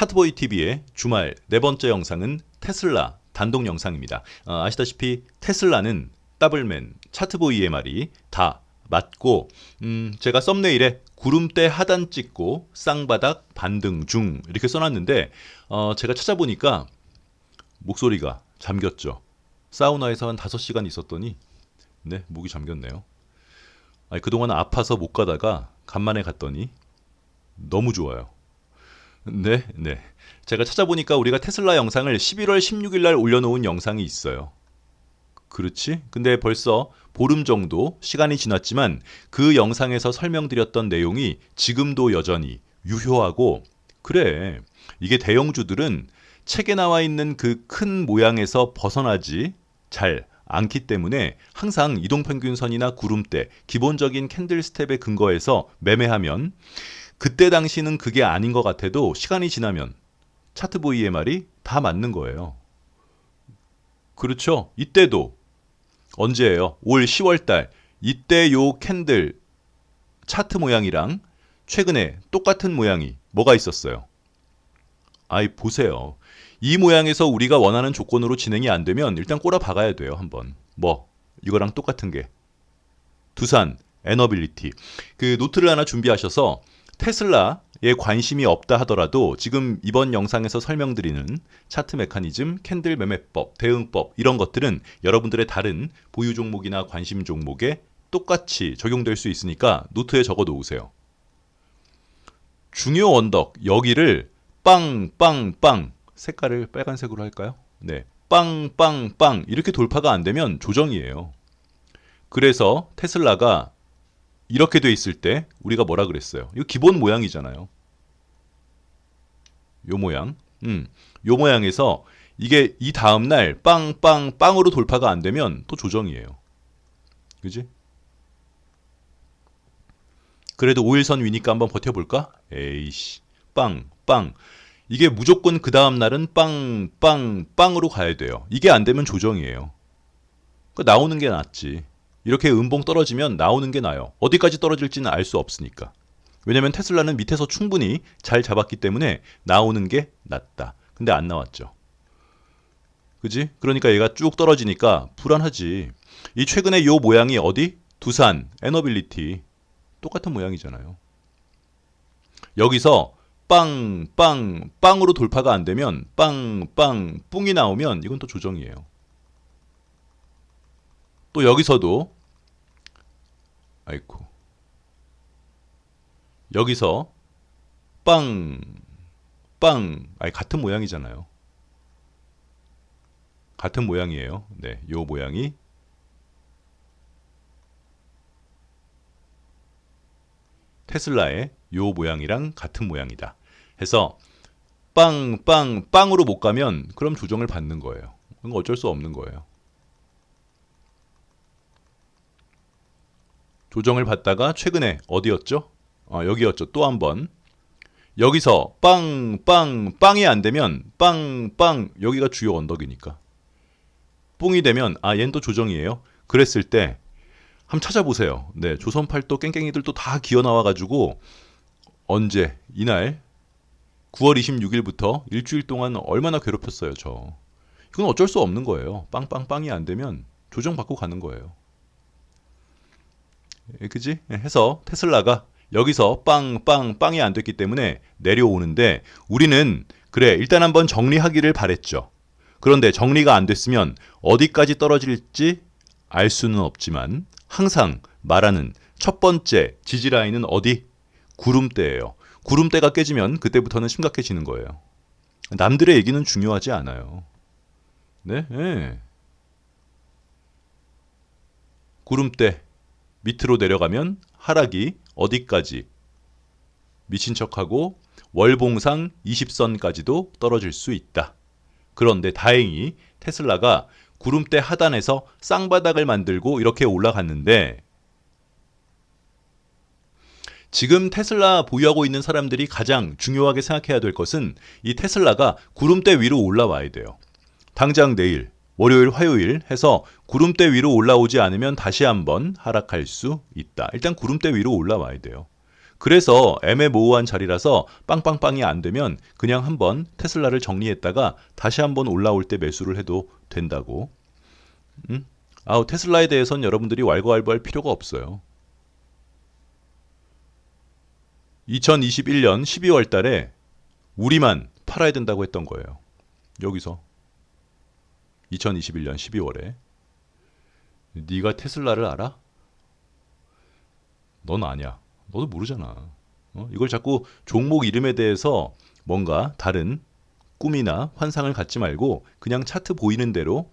차트보이 TV의 주말 네 번째 영상은 테슬라 단독 영상입니다. 어, 아시다시피 테슬라는 더블맨, 차트보이의 말이 다 맞고 음, 제가 썸네일에 구름대 하단 찍고 쌍바닥 반등 중 이렇게 써놨는데 어, 제가 찾아보니까 목소리가 잠겼죠. 사우나에서 한 5시간 있었더니 네, 목이 잠겼네요. 아니, 그동안 아파서 못 가다가 간만에 갔더니 너무 좋아요. 네, 네. 제가 찾아보니까 우리가 테슬라 영상을 11월 16일 날 올려놓은 영상이 있어요. 그렇지? 근데 벌써 보름 정도 시간이 지났지만 그 영상에서 설명드렸던 내용이 지금도 여전히 유효하고 그래. 이게 대형주들은 책에 나와 있는 그 큰 모양에서 벗어나지 잘 않기 때문에 항상 이동평균선이나 구름대, 기본적인 캔들 스텝에 근거해서 매매하면 그때 당시는 그게 아닌 것 같아도 시간이 지나면 차트보이의 말이 다 맞는 거예요. 그렇죠. 이때도 언제예요? 올 10월 달. 이때 요 캔들 차트 모양이랑 최근에 똑같은 모양이 뭐가 있었어요? 아이 보세요. 이 모양에서 우리가 원하는 조건으로 진행이 안 되면 일단 꼬라 박아야 돼요, 한번. 뭐 이거랑 똑같은 게 두산 에너빌리티. 그 노트를 하나 준비하셔서 테슬라에 관심이 없다 하더라도 지금 이번 영상에서 설명드리는 차트 메커니즘, 캔들 매매법, 대응법 이런 것들은 여러분들의 다른 보유 종목이나 관심 종목에 똑같이 적용될 수 있으니까 노트에 적어 놓으세요. 중요 언덕 여기를 빵빵빵 색깔을 빨간색으로 할까요? 네. 빵빵빵 이렇게 돌파가 안 되면 조정이에요. 그래서 테슬라가 이렇게 돼 있을 때 우리가 뭐라 그랬어요? 이거 기본 모양이잖아요. 요 모양. 음. 요 모양에서 이게 이 다음 날 빵빵 빵으로 돌파가 안 되면 또 조정이에요. 그지? 그래도 5일선 위니까 한번 버텨볼까? 에이씨. 빵, 빵. 이게 무조건 그 다음 날은 빵, 빵, 빵으로 가야 돼요. 이게 안 되면 조정이에요. 그러니까 나오는 게 낫지. 이렇게 음봉 떨어지면 나오는 게 나아요. 어디까지 떨어질지는 알 수 없으니까. 왜냐면 테슬라는 밑에서 충분히 잘 잡았기 때문에 나오는 게 낫다. 근데 안 나왔죠. 그지? 그러니까 얘가 쭉 떨어지니까 불안하지. 이 최근에 요 모양이 어디? 두산, 에너빌리티. 똑같은 모양이잖아요. 여기서 빵, 빵, 빵으로 돌파가 안 되면 빵, 빵, 뿡이 나오면 이건 또 조정이에요. 또 여기서도 아이쿠 여기서 빵, 빵, 아니 같은 모양이잖아요. 같은 모양이에요. 네, 요 모양이 테슬라의 요 모양이랑 같은 모양이다. 해서 빵, 빵, 빵으로 못 가면 그럼 조정을 받는 거예요. 그건 어쩔 수 없는 거예요. 조정을 받다가 최근에 어디였죠? 어, 여기였죠. 또 한 번. 여기서 빵, 빵, 빵이 안 되면 빵, 빵, 여기가 주요 언덕이니까. 뿡이 되면 아, 얘는 또 조정이에요. 그랬을 때 한번 찾아보세요. 네, 조선팔도 깽깽이들도 다 기어 나와가지고 언제 이날 9월 26일부터 일주일 동안 얼마나 괴롭혔어요, 저. 이건 어쩔 수 없는 거예요. 빵빵빵이 안 되면 조정 받고 가는 거예요. 예, 그지? 예, 해서 테슬라가 여기서 빵 빵 빵이 안 됐기 때문에 내려오는데 우리는 그래 일단 한번 정리하기를 바랬죠. 그런데 정리가 안 됐으면 어디까지 떨어질지 알 수는 없지만 항상 말하는 첫 번째 지지라인은 어디? 구름대예요. 구름대가 깨지면 그때부터는 심각해지는 거예요. 남들의 얘기는 중요하지 않아요. 네? 네. 구름대 밑으로 내려가면 하락이 어디까지 미친 척하고 월봉상 20선까지도 떨어질 수 있다. 그런데 다행히 테슬라가 구름대 하단에서 쌍바닥을 만들고 이렇게 올라갔는데 지금 테슬라 보유하고 있는 사람들이 가장 중요하게 생각해야 될 것은 이 테슬라가 구름대 위로 올라와야 돼요. 당장 내일 월요일, 화요일 해서 구름대 위로 올라오지 않으면 다시 한번 하락할 수 있다. 일단 구름대 위로 올라와야 돼요. 그래서 애매모호한 자리라서 빵빵빵이 안 되면 그냥 한번 테슬라를 정리했다가 다시 한번 올라올 때 매수를 해도 된다고. 음? 아우 테슬라에 대해선 여러분들이 왈가왈부할 필요가 없어요. 2021년 12월 달에 우리만 팔아야 된다고 했던 거예요. 여기서 2021년 12월에 네가 테슬라를 알아? 넌 아냐. 너도 모르잖아. 어? 이걸 자꾸 종목 이름에 대해서 뭔가 다른 꿈이나 환상을 갖지 말고 그냥 차트 보이는 대로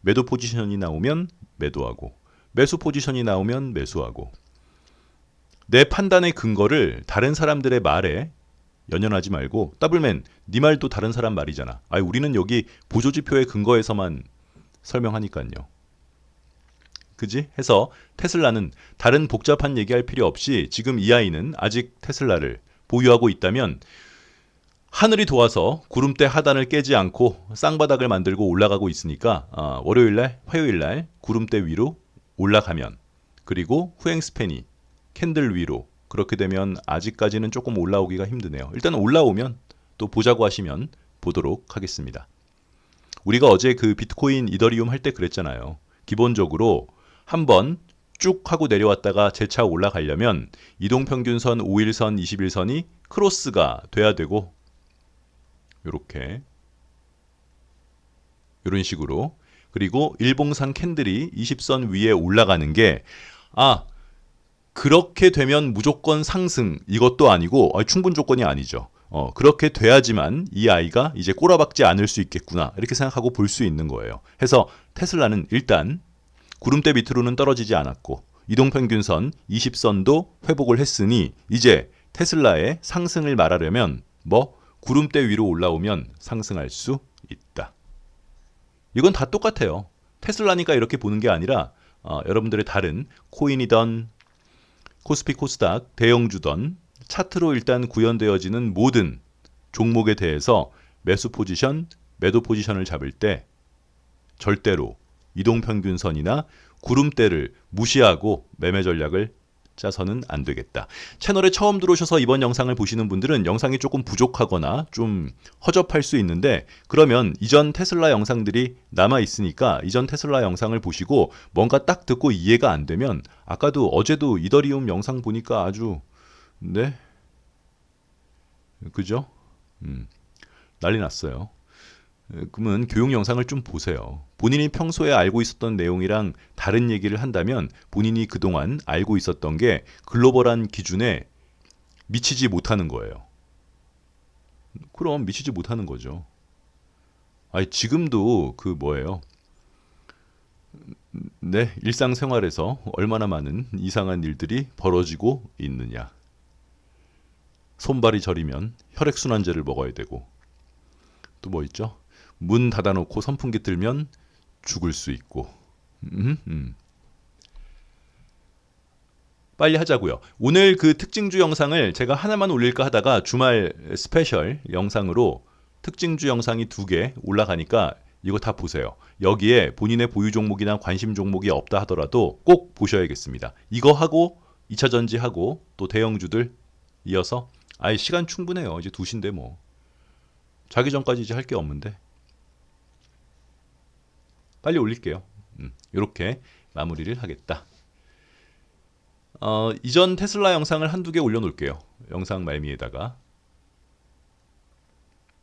매도 포지션이 나오면 매도하고 매수 포지션이 나오면 매수하고 내 판단의 근거를 다른 사람들의 말에 연연하지 말고 더블맨 네 말도 다른 사람 말이잖아. 아 우리는 여기 보조지표의 근거에서만 설명하니까요. 그지? 해서 테슬라는 다른 복잡한 얘기할 필요 없이 지금 이 아이는 아직 테슬라를 보유하고 있다면 하늘이 도와서 구름대 하단을 깨지 않고 쌍바닥을 만들고 올라가고 있으니까 어, 월요일날 화요일날 구름대 위로 올라가면 그리고 후행 스팬이 캔들 위로 그렇게 되면 아직까지는 조금 올라오기가 힘드네요. 일단 올라오면 또 보자고 하시면 보도록 하겠습니다. 우리가 어제 그 비트코인 이더리움 할 때 그랬잖아요. 기본적으로 한번 쭉 하고 내려왔다가 재차 올라가려면 이동평균선 5일선 21선이 크로스가 돼야 되고 요렇게 이런 식으로 그리고 일봉상 캔들이 20선 위에 올라가는 게 아 그렇게 되면 무조건 상승 이것도 아니고 아, 충분 조건이 아니죠. 어, 그렇게 돼야지만 이 아이가 이제 꼬라박지 않을 수 있겠구나 이렇게 생각하고 볼 수 있는 거예요. 해서 테슬라는 일단 구름대 밑으로는 떨어지지 않았고 이동평균선 20선도 회복을 했으니 이제 테슬라의 상승을 말하려면 뭐 구름대 위로 올라오면 상승할 수 있다. 이건 다 똑같아요. 테슬라니까 이렇게 보는 게 아니라 어, 여러분들의 다른 코인이던 코스피 코스닥 대형주던 차트로 일단 구현되어지는 모든 종목에 대해서 매수 포지션, 매도 포지션을 잡을 때 절대로 이동평균선이나 구름대를 무시하고 매매 전략을 짜서는 안 되겠다. 채널에 처음 들어오셔서 이번 영상을 보시는 분들은 영상이 조금 부족하거나 좀 허접할 수 있는데 그러면 이전 테슬라 영상들이 남아 있으니까 이전 테슬라 영상을 보시고 뭔가 딱 듣고 이해가 안 되면 아까도 어제도 이더리움 영상 보니까 아주 네 그죠? 음, 난리 났어요. 그러면 교육 영상을 좀 보세요. 본인이 평소에 알고 있었던 내용이랑 다른 얘기를 한다면 본인이 그동안 알고 있었던 게 글로벌한 기준에 미치지 못하는 거예요. 그럼 미치지 못하는 거죠. 아니 지금도 그 뭐예요? 네, 일상생활에서 얼마나 많은 이상한 일들이 벌어지고 있느냐. 손발이 저리면 혈액순환제를 먹어야 되고 또 뭐 있죠? 문 닫아놓고 선풍기 틀면 죽을 수 있고. 음, 음. 빨리 하자고요. 오늘 그 특징주 영상을 제가 하나만 올릴까 하다가 주말 스페셜 영상으로 특징주 영상이 두 개 올라가니까 이거 다 보세요. 여기에 본인의 보유 종목이나 관심 종목이 없다 하더라도 꼭 보셔야겠습니다. 이거 하고 2차 전지하고 또 대형주들 이어서 아예 시간 충분해요. 이제 2시인데 뭐. 자기 전까지 이제 할 게 없는데. 빨리 올릴게요. 음, 이렇게 마무리를 하겠다. 어, 이전 테슬라 영상을 한두 개 올려놓을게요. 영상 말미에다가